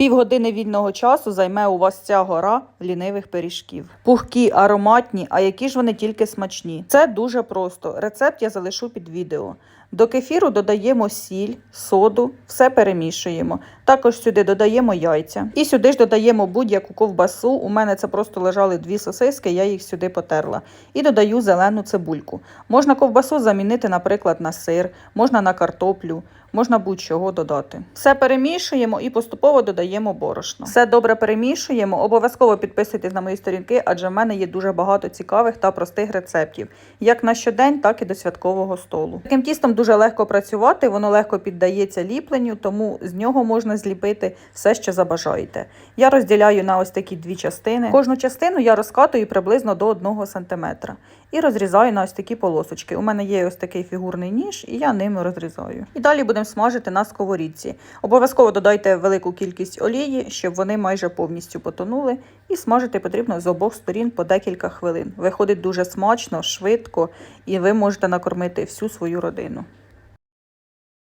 Півгодини вільного часу займе у вас ця гора лінивих пиріжків. Пухкі, ароматні, а які ж вони тільки смачні. Це дуже просто. Рецепт я залишу під відео. До кефіру додаємо сіль, соду, все перемішуємо. Також сюди додаємо яйця. І сюди ж додаємо будь-яку ковбасу. У мене це просто лежали дві сосиски, я їх сюди потерла. І додаю зелену цибульку. Можна ковбасу замінити, наприклад, на сир, можна на картоплю, можна будь-чого додати. Все перемішуємо і поступово додаємо борошно. Все добре перемішуємо. Обов'язково підписуйтесь на мої сторінки, адже в мене є дуже багато цікавих та простих рецептів, як на щодень, так і до святкового столу. Таким тістом дуже легко працювати, воно легко піддається ліпленню, тому з нього можна зліпити все, що забажаєте. Я розділяю на ось такі дві частини. Кожну частину я розкатую приблизно до 1 см і розрізаю на ось такі полосочки. У мене є ось такий фігурний ніж, і я ними розрізаю. І далі будемо смажити на сковорідці. Обов'язково додайте велику кількість олії, щоб вони майже повністю потонули. І смажити потрібно з обох сторін по декілька хвилин. Виходить дуже смачно, швидко, і ви можете накормити всю свою родину.